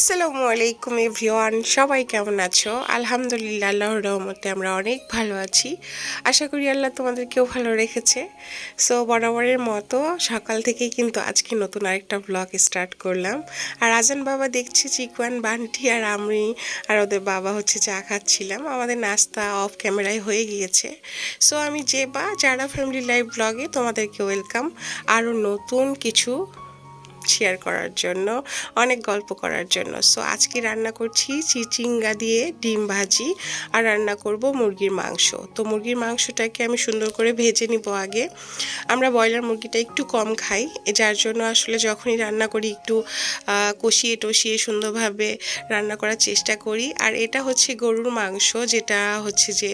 আসসালামু আলাইকুম এভরিওয়ান, সবাই কেমন আছো? আলহামদুলিল্লাহ, আল্লাহর রহমতে আমরা অনেক ভালো আছি। আশা করি আল্লাহ তোমাদেরকেও ভালো রেখেছে। সো বরাবরের মতো সকাল থেকেই কিন্তু আজকে নতুন আরেকটা ব্লগ স্টার্ট করলাম। আর আজান বাবা দেখছি চিকুয়ান, বান্টি আর আমি আর ওদের বাবা হচ্ছে চা খাচ্ছিলাম। আমাদের নাস্তা অফ ক্যামেরায় হয়ে গিয়েছে। সো আমি যে বা যারা ফ্যামিলি লাইভ ব্লগে তোমাদেরকে ওয়েলকাম আরও নতুন কিছু শেয়ার করার জন্য, অনেক গল্প করার জন্য। সো আজকে রান্না করছি চিচিঙ্গা দিয়ে ডিম ভাজি আর রান্না করব মুরগির মাংস। তো মুরগির মাংসটাকে আমি সুন্দর করে ভেজে নিব আগে। আমরা ব্রয়লার মুরগিটা একটু কম খাই যার জন্য আসলে যখনই রান্না করি একটু কষিয়ে টষিয়ে সুন্দরভাবে রান্না করার চেষ্টা করি। আর এটা হচ্ছে গরুর মাংস, যেটা হচ্ছে যে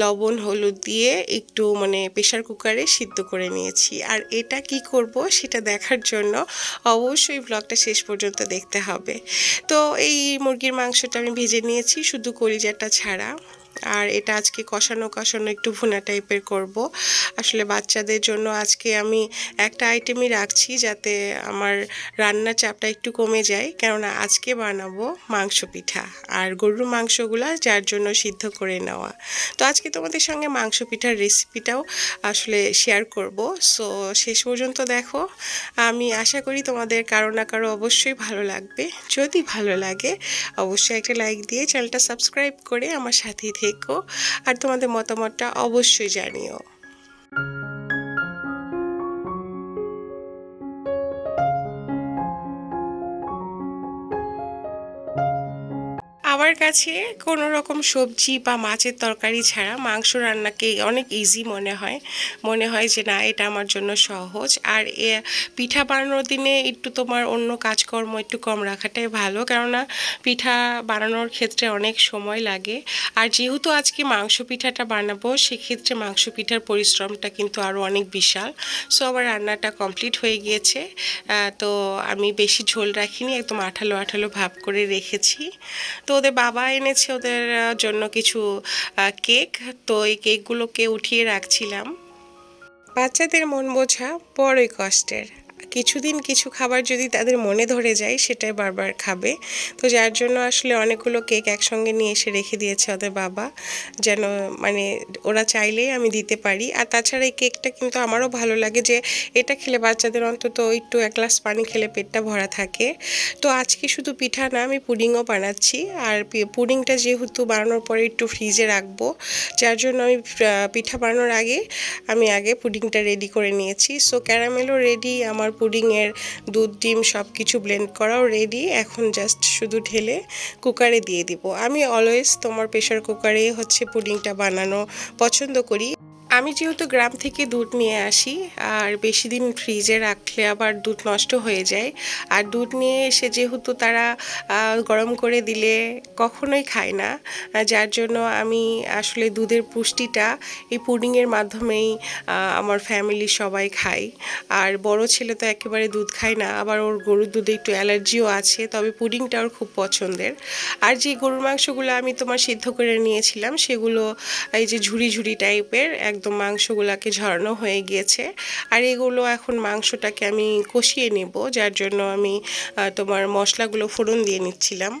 লবণ, হলুদ দিয়ে একটু মানে প্রেশার কুকারে সিদ্ধ করে নিয়েছি। আর এটা কি করব সেটা দেখার জন্য অবশ্যই ব্লগটা শেষ পর্যন্ত দেখতে হবে। তো এই মুরগির মাংসটা আমি ভেজে নিয়েছি, শুধু কলিজাটা ছাড়া। আর এটা আজকে কষানো কষানো একটু ভুনা টাইপের করব। আসলে বাচ্চাদের জন্য আজকে আমি একটা আইটেমই রাখছি যাতে আমার রান্নার চাপটা একটু কমে যায়। কেননা আজকে বানাবো মাংস পিঠা আর গরুর মাংসগুলা যার জন্য সিদ্ধ করে নেওয়া। তো আজকে তোমাদের সঙ্গে মাংস পিঠার রেসিপিটাও আসলে শেয়ার করব। সো শেষ পর্যন্ত দেখো। আমি আশা করি তোমাদের কারও না কারও অবশ্যই ভালো লাগবে। যদি ভালো লাগে, অবশ্যই একটা লাইক দিয়ে চ্যানেলটা সাবস্ক্রাইব করে আমার সাথেই থেকো। আর তোমাদের মতামতটা অবশ্যই জানিও। আমার কাছে কোনো রকম সবজি বা মাছের তরকারি ছাড়া মাংস রান্নাকে অনেক ইজি মনে হয়। মনে হয় যে না, এটা আমার জন্য সহজ। আর এ পিঠা বানানোর দিনে একটু তোমার অন্য কাজকর্ম একটু কম রাখাটাই ভালো। কেননা পিঠা বানানোর ক্ষেত্রে অনেক সময় লাগে। আর যেহেতু আজকে মাংস পিঠাটা বানাবো, সেক্ষেত্রে মাংস পিঠার পরিশ্রমটা কিন্তু আরও অনেক বিশাল। সো আমার রান্নাটা কমপ্লিট হয়ে গিয়েছে। তো আমি বেশি ঝোল রাখিনি, একদম আঠালো আঠালো ভাব করে রেখেছি। তো ওদের বাবা এনেছে ওদের জন্য কিছু কেক। তো এই কেকগুলোকে উঠিয়ে রাখছিলাম। বাচ্চাদের মন বোঝা বড়ই কষ্টের। কিছুদিন কিছু খাবার যদি তাদের মনে ধরে যায়, সেটাই বারবার খাবে। তো যার জন্য আসলে অনেকগুলো কেক একসঙ্গে নিয়ে এসে রেখে দিয়েছে ওদের বাবা। যেন মানে ওরা চাইলেই আমি দিতে পারি। আর তাছাড়া এই কেকটা কিন্তু আমারও ভালো লাগে যে এটা খেলে বাচ্চাদের অন্তত একটু এক গ্লাস পানি খেলে পেটটা ভরা থাকে। তো আজকে শুধু পিঠা না, আমি পুডিংও বানাচ্ছি। আর পুডিংটা যেহেতু বানানোর পরে একটু ফ্রিজে রাখব, যার জন্য আমি পিঠা বানানোর আগে, আমি আগে পুডিংটা রেডি করে নিয়েছি। সো ক্যারামেলও রেডি, আমার পুডিংয়ের দুধ, ডিম সব কিছু ব্লেন্ড করাও রেডি এখন জাস্ট শুধু ঢেলে কুকারে দিয়ে দিব। আমি অলওয়েজ তোমার প্রেশার কুকারে হচ্ছে পুডিংটা বানানো পছন্দ করি। আমি যেহেতু গ্রাম থেকে দুধ নিয়ে আসি, আর বেশি দিন ফ্রিজে রাখলে আবার দুধ নষ্ট হয়ে যায়। আর দুধ নিয়ে এসে যেহেতু তারা গরম করে দিলে কখনোই খায় না যার জন্য আমি আসলে দুধের পুষ্টিটা এই পুডিংয়ের মাধ্যমেই আমার ফ্যামিলি সবাই খাই আর বড় ছেলে তো একেবারে দুধ খায় না, আবার ওর গরুর দুধে একটু অ্যালার্জিও আছে, তবে পুডিংটা ওর খুব পছন্দের। আর যে গরুর মাংসগুলো আমি তোমার সিদ্ধ করে নিয়েছিলাম, সেগুলো এই যে ঝুড়ি ঝুড়ি টাইপের একদম একদম মাংসগুলোকে ঝরানো হয়ে গিয়েছে। আর এগুলো এখন মাংসটাকে আমি কষিয়ে নেব, যার জন্য আমি তোমার মশলাগুলো ফোড়ন দিয়ে নিচ্ছিলাম।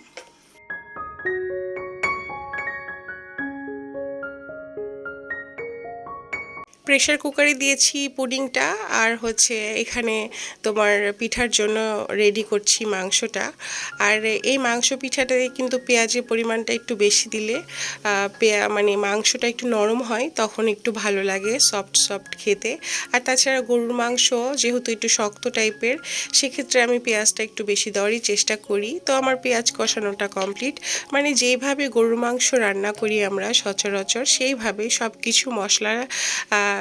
প্রেশার কুকারে দিয়েছি পুডিংটা আর হচ্ছে এখানে তোমার পিঠার জন্য রেডি করছি মাংসটা। আর এই মাংস পিঠাটাতে কিন্তু পেঁয়াজের পরিমাণটা একটু বেশি দিলে পেঁয়া মানে মাংসটা একটু নরম হয়, তখন একটু ভালো লাগে সফট সফট খেতে। আর তাছাড়া গরুর মাংস যেহেতু একটু শক্ত টাইপের সেক্ষেত্রে আমি পেঁয়াজটা একটু বেশি দেওয়ারই চেষ্টা করি। তো আমার পেঁয়াজ কষানোটা কমপ্লিট মানে যেইভাবে গরুর মাংস রান্না করি আমরা সচরাচর, সেইভাবে সব কিছু মশলা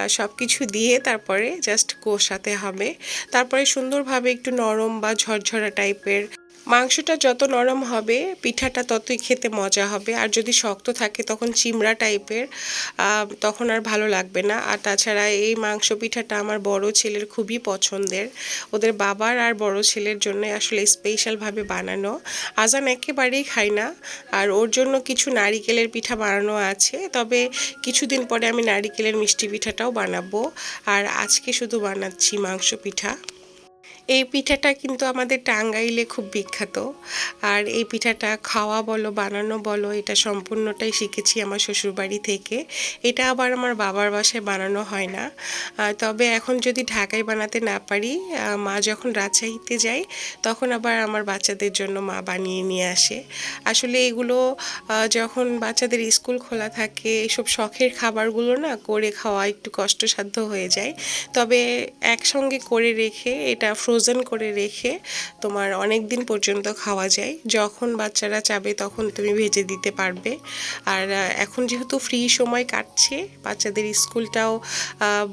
সব কিছু দিয়ে তারপরে জাস্ট কষাতে হবে। তারপরে সুন্দরভাবে একটু নরম বা ঝরঝরা টাইপের মাংসটা যত নরম হবে, পিঠাটা ততই খেতে মজা হবে। আর যদি শক্ত থাকে তখন চিমড়া টাইপের তখন আর ভালো লাগবে না। আর তাছাড়া এই মাংস পিঠাটা আমার বড় ছেলের খুবই পছন্দের। ওদের বাবার আর বড় ছেলের জন্য আসলে স্পেশালভাবে বানানো। আজান একেবারেই খাই না। আর ওর জন্য কিছু নারিকেলের পিঠা বানানো আছে। তবে কিছুদিন পরে আমি নারিকেলের মিষ্টি পিঠাটাও বানাবো। আর আজকে শুধু বানাচ্ছি মাংস পিঠা। এই পিঠাটা কিন্তু আমাদের টাঙ্গাইলে খুব বিখ্যাত। আর এই পিঠাটা খাওয়া বলো, বানানো বলো, এটা সম্পূর্ণটাই শিখেছি আমার শ্বশুরবাড়ি থেকে। এটা আবার আমার বাবার বাসায় বানানো হয় না। তবে এখন যদি ঢাকায় বানাতে না পারি মা যখন রাজশাহীতে যায়, তখন আবার আমার বাচ্চাদের জন্য মা বানিয়ে নিয়ে আসে। আসলে এগুলো যখন বাচ্চাদের স্কুল খোলা থাকে, এসব শখের খাবারগুলো না করে খাওয়া একটু কষ্টসাধ্য হয়ে যায়। তবে একসঙ্গে করে রেখে এটা ফ্রোজেন করে রেখে তোমার অনেক দিন পর্যন্ত খাওয়া যায়। যখন বাচ্চারা চাবে তখন তুমি ভেজে দিতে পারবে। আর এখন যেহেতু ফ্রি সময় কাটছে, বাচ্চাদের স্কুলটাও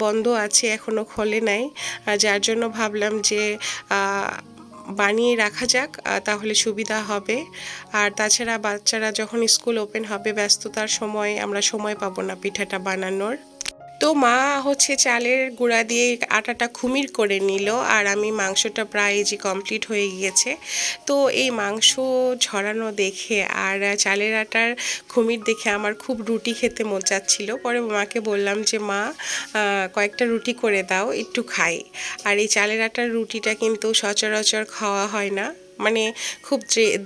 বন্ধ আছে এখনও খোলে নাই। যার জন্য ভাবলাম যে বানিয়ে রাখা যাক তাহলে সুবিধা হবে। আর তাছাড়া বাচ্চারা যখন স্কুল ওপেন হবে, ব্যস্ততার সময় আমরা সময় পাবো না পিঠাটা বানানোর। তো মা হচ্ছে চালের গুঁড়া দিয়ে আটাটা খুমির করে নিল আর আমি মাংসটা প্রায় যে কমপ্লিট হয়ে গিয়েছে। তো এই মাংস ঝরানো দেখে আর চালের আটার খুমির দেখে আমার খুব রুটি খেতে মন চাচ্ছিল। পরে মাকে বললাম যে, মা কয়েকটা রুটি করে দাও, একটু খাই। আর এই চালের আটার রুটিটা কিন্তু সচরাচর খাওয়া হয় না। মানে খুব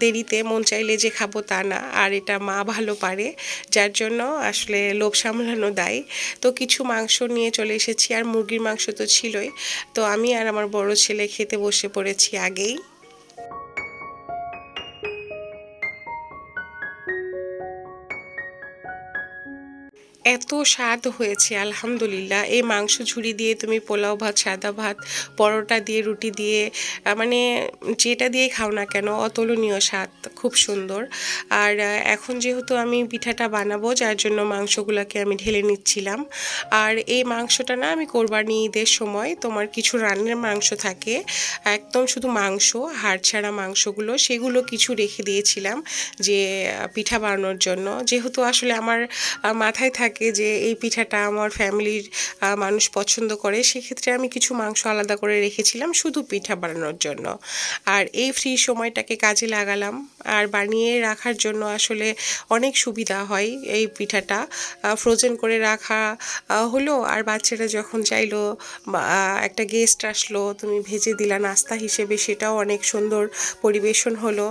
দেরিতে মন চাইলে যে খাব তা না, আর এটা মা ভালো পারে, যার জন্য আসলে লোভ সামলানো দায়। তো কিছু মাংস নিয়ে চলে এসেছি, আর মুরগির মাংস তো ছিলই। তো আমি আর আমার বড় ছেলে খেতে বসে পড়েছি আগেই। এত স্বাদ হয়েছে, আলহামদুলিল্লাহ। এই মাংস ঝুড়ি দিয়ে তুমি পোলাও ভাত, সাদা ভাত, পরোটা দিয়ে, রুটি দিয়ে মানে যেটা দিয়ে খাও না কেন, অতুলনীয় স্বাদ, খুব সুন্দর। আর এখন যেহেতু আমি পিঠাটা বানাবো, যার জন্য মাংসগুলোকে আমি ঢেলে নিচ্ছিলাম। আর এই মাংসটা না, আমি কোরবানি ঈদের সময় তোমার কিছু রান্নার মাংস থাকে, একদম শুধু মাংস, হাড় ছাড়া মাংসগুলো, সেগুলো কিছু রেখে দিয়েছিলাম যে পিঠা বানানোর জন্য। যেহেতু আসলে আমার মাথায় থাকে যে এই পিঠাটা আমার ফ্যামিলির মানুষ পছন্দ করে, সেক্ষেত্রে আমি কিছু মাংস আলাদা করে রেখেছিলাম শুধু পিঠা বানানোর জন্য। আর এই ফ্রি সময়টাকে কাজে লাগালাম। আর বানিয়ে রাখার জন্য আসলে অনেক সুবিধা হয় এই পিঠাটা। ফ্রোজেন করে রাখা হলো, আর বাচ্চারা যখন চাইলো একটা গেস্ট আসলো, তুমি ভেজে দিলা নাস্তা হিসেবে, সেটাও অনেক সুন্দর পরিবেশন হলো।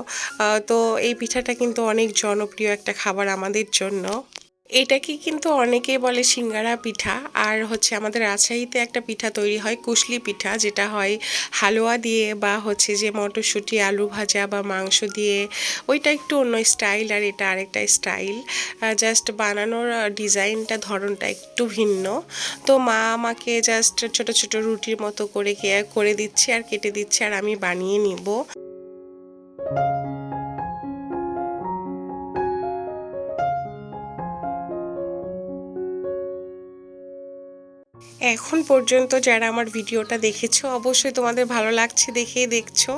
তো এই পিঠাটা কিন্তু অনেক জনপ্রিয় একটা খাবার আমাদের জন্য। এটাকে কিন্তু অনেকেই বলে সিঙ্গারা পিঠা। আর হচ্ছে আমাদের রাজশাহীতে একটা পিঠা তৈরি হয়, কুশলি পিঠা, যেটা হয় হালুয়া দিয়ে বা হচ্ছে যে মটরশুঁটি, আলু ভাজা বা মাংস দিয়ে। ওইটা একটু অন্য স্টাইল আর এটা আরেকটা স্টাইল। জাস্ট বানানোর ডিজাইনটা, ধরনটা একটু ভিন্ন। তো মা আমাকে জাস্ট ছোট ছোট রুটির মতো করে কে- করে দিচ্ছে আর কেটে দিচ্ছে আর আমি বানিয়ে নিব। এখন পর্যন্ত যারা আমার ভিডিওটা দেখেছ, অবশ্যই তোমাদের ভালো লাগছে দেখেই দেখছ।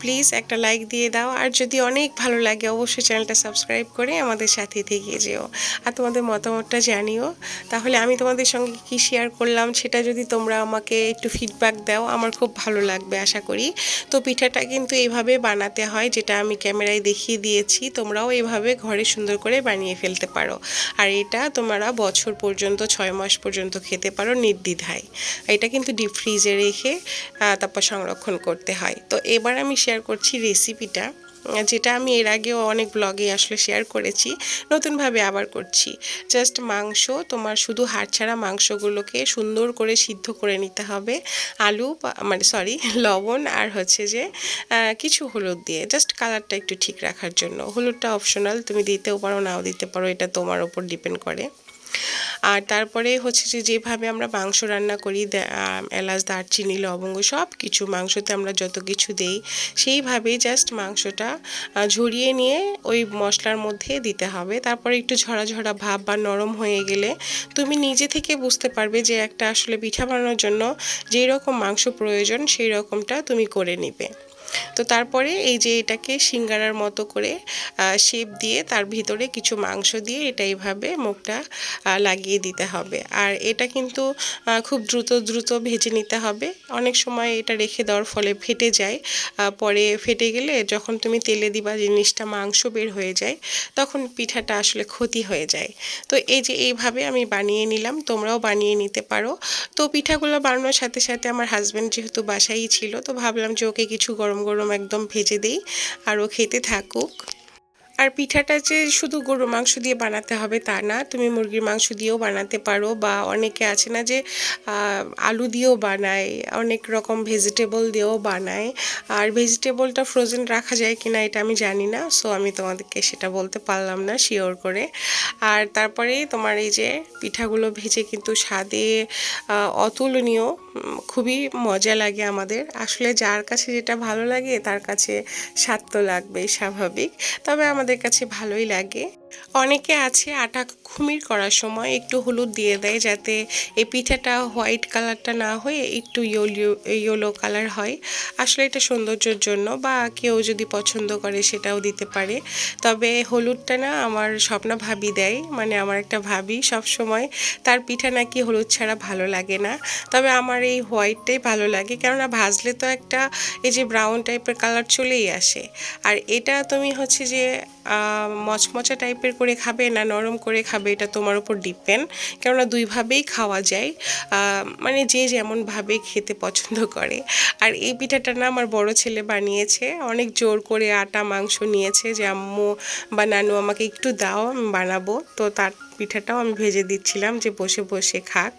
প্লিজ একটা লাইক দিয়ে দাও। আর যদি অনেক ভালো লাগে, অবশ্যই চ্যানেলটা সাবস্ক্রাইব করে আমাদের সাথে থেকে যেও। আর তোমাদের মতামতটা জানিও। তাহলে আমি তোমাদের সঙ্গে কি শেয়ার করলাম, সেটা যদি তোমরা আমাকে একটু ফিডব্যাক দাও, আমার খুব ভালো লাগবে, আশা করি। তো পিঠাটা কিন্তু এইভাবে বানাতে হয়, যেটা আমি ক্যামেরায় দেখিয়ে দিয়েছি। তোমরাও এভাবে ঘরে সুন্দর করে বানিয়ে ফেলতে পারো। আর এটা তোমরা বছর পর্যন্ত, ছয় মাস পর্যন্ত খেতে পারো নির্দ্বিধায় এটা কিন্তু ডিপ ফ্রিজে রেখে তারপর সংরক্ষণ করতে হয়। তো এবার আমি শেয়ার করছি রেসিপিটা যেটা আমি এর আগেও অনেক ব্লগে আসলে শেয়ার করেছি, নতুনভাবে আবার করছি। জাস্ট মাংস, তোমার শুধু হাড় ছাড়া মাংসগুলোকে সুন্দর করে সিদ্ধ করে নিতে হবে। আলু মানে সরি লবণ আর হচ্ছে যে কিছু হলুদ দিয়ে। জাস্ট কালারটা একটু ঠিক রাখার জন্য। হলুদটা অপশনাল তুমি দিতেও পারো, নাও দিতে পারো, এটা তোমার ওপর ডিপেন্ড করে। আর তারপরে হচ্ছে যে যেভাবে আমরা মাংস রান্না করি এলাচ, দারচিনি, লবঙ্গ সব কিছু মাংসতে আমরা যত কিছু দেই, সেইভাবেই জাস্ট মাংসটা ঝরিয়ে নিয়ে ওই মশলার মধ্যে দিতে হবে। তারপরে একটু ঝরা ঝরা ভাব বা নরম হয়ে গেলে তুমি নিজে থেকে বুঝতে পারবে যে একটা আসলে পিঠা বানানোর জন্য যেই রকম মাংস প্রয়োজন সেই রকমটা তুমি করে নিবে। তো তারপরে এই যে এটাকে সিঙ্গারার মতো করে শেপ দিয়ে তার ভিতরে কিছু মাংস দিয়ে এটা এইভাবে মুখটা লাগিয়ে দিতে হবে। আর এটা কিন্তু খুব দ্রুত দ্রুত ভেজে নিতে হবে। অনেক সময় এটা রেখে দেওয়ার ফলে ফেটে যায়। পরে ফেটে গেলে যখন তুমি তেলে দিবা জিনিসটা মাংস বের হয়ে যায়, তখন পিঠাটা আসলে ক্ষতি হয়ে যায়। তো এই যে এইভাবে আমি বানিয়ে নিলাম, তোমরাও বানিয়ে নিতে পারো। তো পিঠাগুলো বানানোর সাথে সাথে আমার হাজব্যান্ড যেহেতু বাসাই ছিল, তো ভাবলাম যে ওকে কিছু গরম গরম একদম ভেজে দিই। আর ও খেতে থাকুক। আর পিঠাটা যে শুধু গরুর মাংস দিয়ে বানাতে হবে তা না, তুমি মুরগির মাংস দিয়েও বানাতে পারো বা অনেকে আছে না যে আলু দিয়েও বানায়, অনেক রকম ভেজিটেবল দিয়েও বানায়। আর ভেজিটেবলটা ফ্রোজেন রাখা যায় কি না এটা আমি জানি না সো আমি তোমাদেরকে সেটা বলতে পারলাম না শিওর করে। আর তারপরে তোমার এই যে পিঠাগুলো ভেজে কিন্তু স্বাদে অতুলনীয় খুবই মজা লাগে আমাদের। আসলে যার কাছে যেটা ভালো লাগে তার কাছে স্বাদ তো লাগবেই স্বাভাবিক। তবে আমাদের আমাদের কাছে ভালোই লাগে। অনেকে আছে আটা খুমির করার সময় একটু হলুদ দিয়ে দেয় যাতে এই পিঠাটা হোয়াইট কালারটা না হয়ে একটু ইয়েলো ইয়েলো কালার হয়। আসলে এটা সৌন্দর্যের জন্য বা কেউ যদি পছন্দ করে সেটাও দিতে পারে। তবে হলুদটা না আমার স্বপ্না ভাবি দেয় মানে আমার একটা ভাবি সব সময় তার পিঠা নাকি হলুদ ছাড়া ভালো লাগে না। তবে আমার এই হোয়াইটটাই ভালো লাগে কেননা ভাজলে তো একটা এই যে ব্রাউন টাইপের কালার চলেই আসে। আর এটা তুমি হচ্ছে যে মচমচা টাইপের করে খাবে না নরম করে খাবে, এটা তোমার উপর ডিপেন্ড। কেননা দুইভাবেই খাওয়া যায়। মানে যে যেমনভাবে খেতে পছন্দ করে। আর এই পিঠাটা না আমার বড় ছেলে বানিয়েছে, অনেক জোর করে আটা, মাংস নিয়েছে যে, আম্মু বা নানু, আমাকে একটু দাও, আমি বানাবো। তো তার পিঠাটাও আমি ভেজে দিচ্ছিলাম যে, বসে বসে খাক।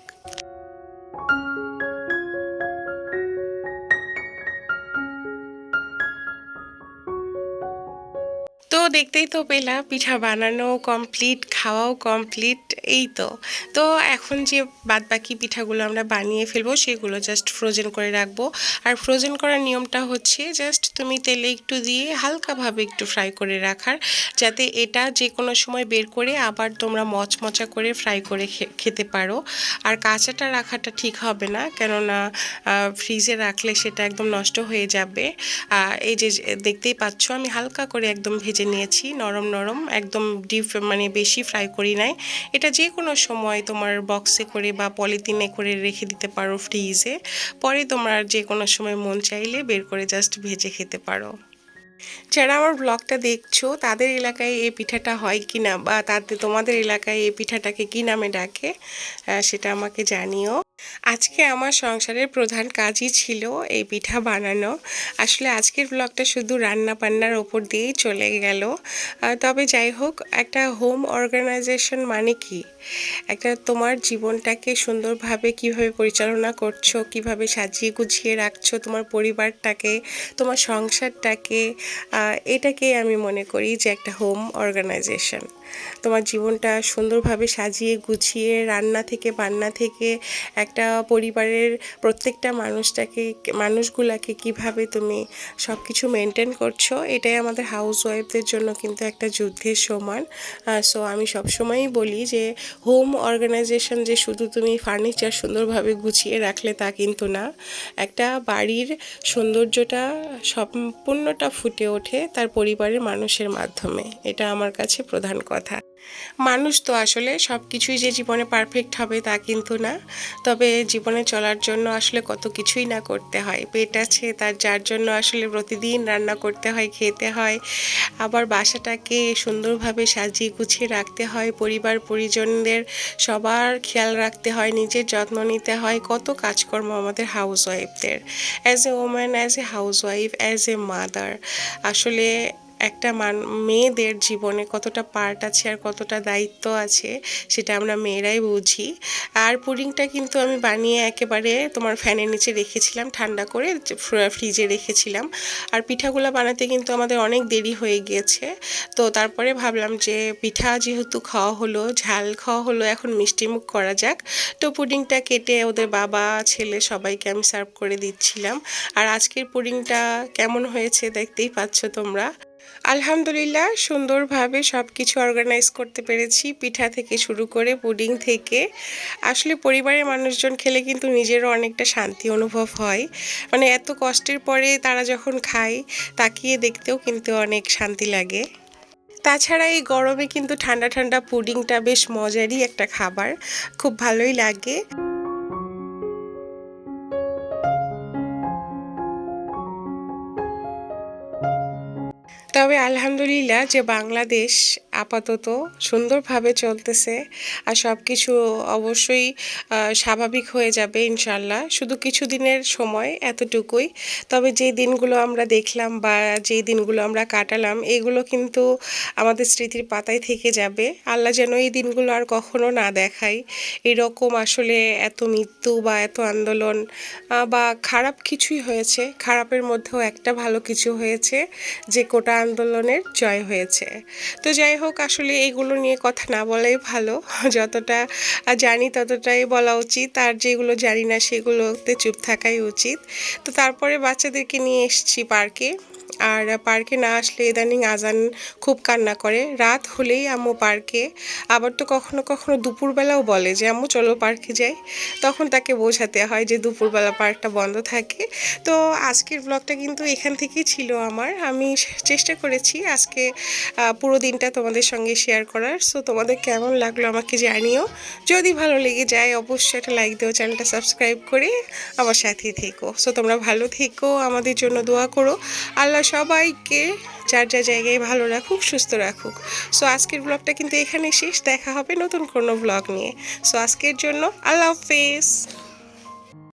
দেখতেই তো পেলা পিঠা বানানো কমপ্লিট খাওয়াও কমপ্লিট এই তো। তো এখন যে বাদ বাকি পিঠাগুলো আমরা বানিয়ে ফেলব, সেগুলো জাস্ট ফ্রোজেন করে রাখব। আর ফ্রোজেন করার নিয়মটা হচ্ছে জাস্ট তুমি তেলে একটু দিয়ে হালকাভাবে একটু ফ্রাই করে রাখার, যাতে এটা যে কোনো সময় বের করে আবার তোমরা মচমচা করে ফ্রাই করে খেতে পারো। আর কাঁচাটা রাখাটা ঠিক হবে না, কেননা ফ্রিজে রাখলে সেটা একদম নষ্ট হয়ে যাবে। এই যে, দেখতেই পাচ্ছ, আমি হালকা করে একদম ভেজে নিয়েছি, নরম নরম, একদম ডিপ মানে বেশি ফ্রাই করি নাই। এটা যে কোনো সময় তোমার বক্সে করে বা পলিথিনে করে রেখে দিতে পারো ফ্রিজে পরে তোমার যে কোনো সময় মন চাইলে বের করে জাস্ট ভেজে খেতে পারো। যারা আমার ব্লগটা দেখছ, তাদের এলাকায় এই পিঠাটা হয় কি না বা তাদের, তোমাদের এলাকায় এই পিঠাটাকে কি নামে ডাকে সেটা আমাকে জানিও। আজকে আমার সংসারের প্রধান কাজই ছিল এই পিঠা বানানো। আসলে আজকের ব্লগটা শুধু রান্না বান্নার ওপর দিয়েই চলে গেল। তবে যাই হোক, একটা হোম অর্গানাইজেশন মানে কি? একটা তোমার জীবনটাকে সুন্দরভাবে কীভাবে পরিচালনা করছ, কীভাবে সাজিয়ে গুছিয়ে রাখছো তোমার পরিবারটাকে, তোমার সংসারটাকে এটাকে আমি মনে করি যে একটা হোম অর্গানাইজেশন তোমার জীবনটা সুন্দরভাবে সাজিয়ে, গুছিয়ে, রান্না থেকে, বান্না থেকে, একটা পরিবারের প্রত্যেকটা মানুষটাকে, মানুষগুলাকে কীভাবে তুমি সব কিছু মেনটেন করছ, এটাই আমাদের হাউস ওয়াইফদের জন্য কিন্তু একটা যুদ্ধের সমান। সো আমি সবসময়ই বলি যে হোম অর্গানাইজেশন যে শুধু তুমি ফার্নিচার সুন্দরভাবে গুছিয়ে রাখলে তা কিন্তু না। একটা বাড়ির সৌন্দর্যটা সম্পূর্ণটা ফুটে ওঠে তার পরিবারের মানুষের মাধ্যমে। এটা আমার কাছে প্রধান কথা। মানুষ তো আসলে সব কিছুই যে জীবনে পারফেক্ট হবে তা কিন্তু না। তবে জীবনে চলার জন্য আসলে কত কিছুই না করতে হয়। পেট আছে তার, যার জন্য আসলে প্রতিদিন রান্না করতে হয়, খেতে হয়। আবার বাসাটাকে সুন্দরভাবে সাজিয়ে গুছিয়ে রাখতে হয়। পরিবার, পরিজনদের সবার খেয়াল রাখতে হয়, নিজের যত্ন নিতে হয়। কত কাজকর্ম আমাদের house ওয়াইফদের as a woman as a housewife as a mother আসলে একটা মান, মেয়েদের জীবনে কতটা পার্ট আছে আর কতটা দায়িত্ব আছে, সেটা আমরা মেয়েরাই বুঝি। আর পুডিংটা কিন্তু আমি বানিয়ে একেবারে তোমার ফ্যানের নিচে রেখেছিলাম, ঠান্ডা করে ফ্রিজে রেখেছিলাম। আর পিঠাগুলো বানাতে কিন্তু আমাদের অনেক দেরি হয়ে গিয়েছে তো তারপরে ভাবলাম যে পিঠা যেহেতু খাওয়া হলো, ঝাল খাওয়া হলো, এখন মিষ্টিমুখ করা যাক। তো পুডিংটা কেটে ওদের বাবা, ছেলে সবাইকে আমি সার্ভ করে দিচ্ছিলাম। আর আজকের পুডিংটা কেমন হয়েছে দেখতেই পাচ্ছ তোমরা। আলহামদুলিল্লাহ, সুন্দরভাবে সব কিছু অর্গানাইজ করতে পেরেছি, পিঠা থেকে শুরু করে পুডিং থেকে। আসলে পরিবারের মানুষজন খেলে কিন্তু নিজেরও অনেকটা শান্তি অনুভব হয়। মানে এত কষ্টের পরে তারা যখন খায়, তাকিয়ে দেখতেও কিন্তু অনেক শান্তি লাগে। তাছাড়া এই গরমে কিন্তু ঠান্ডা ঠান্ডা পুডিংটা বেশ মজারই একটা খাবার। খুব ভালোই লাগে। তবে আলহামদুলিল্লাহ যে বাংলাদেশ আপাতত সুন্দরভাবে চলতেছে আর সব কিছু অবশ্যই স্বাভাবিক হয়ে যাবে ইনশাল্লাহ শুধু কিছু দিনের সময় এতটুকুই। তবে যে দিনগুলো আমরা দেখলাম বা যে দিনগুলো আমরা কাটালাম, এগুলো কিন্তু আমাদের স্মৃতির পাতায় থেকে যাবে। আল্লাহ যেন এই দিনগুলো আর কখনো না দেখায়। এরকম আসলে এত মৃত্যু বা এত আন্দোলন বা খারাপ কিছুই হয়েছে। খারাপের মধ্যেও একটা ভালো কিছু হয়েছে, যে কোটা আন্দোলনের জয় হয়েছে। তো যাই আসলে এগুলো নিয়ে কথা না বলাই ভালো। যতটা জানি ততটাই বলা উচিত, আর যেগুলো জানি না সেগুলোতে চুপ থাকাই উচিত। তো তারপরে বাচ্চাদেরকে নিয়ে এসছি পার্কে। আর পার্কে না আসলে ইদানিং আজান খুব কান্না করে। রাত হলেই আম্মু পার্কে, আবার তো কখনো কখনো দুপুরবেলাও বলে যে, আম্মু, চলো পার্কে যাই। তখন তাকে বোঝাতে হয় যে, দুপুরবেলা পার্কটা বন্ধ থাকে। তো আজকের ব্লগটা কিন্তু এখান থেকেই ছিল আমার। আমি চেষ্টা করেছি আজকে পুরো দিনটা তোমাদের সঙ্গে শেয়ার করার। সো তোমাদের কেমন লাগল আমাকে জানিও। যদি ভালো লেগে যায়, অবশ্যই একটা লাইক দিও, চ্যানেলটা সাবস্ক্রাইব করে আমার সাথেই থেকো। সো তোমরা ভালো থেকো, আমাদের জন্য দোয়া করো। আল্লাহ সবাইকে, যার যা জায়গায় ভালো রাখুক, সুস্থ রাখুক। সো আজকের ব্লগটা কিন্তু এখানে শেষ। দেখা হবে নতুন কোনো ব্লগ নিয়ে। সো আজকের জন্য আল্লাহ হাফেজ।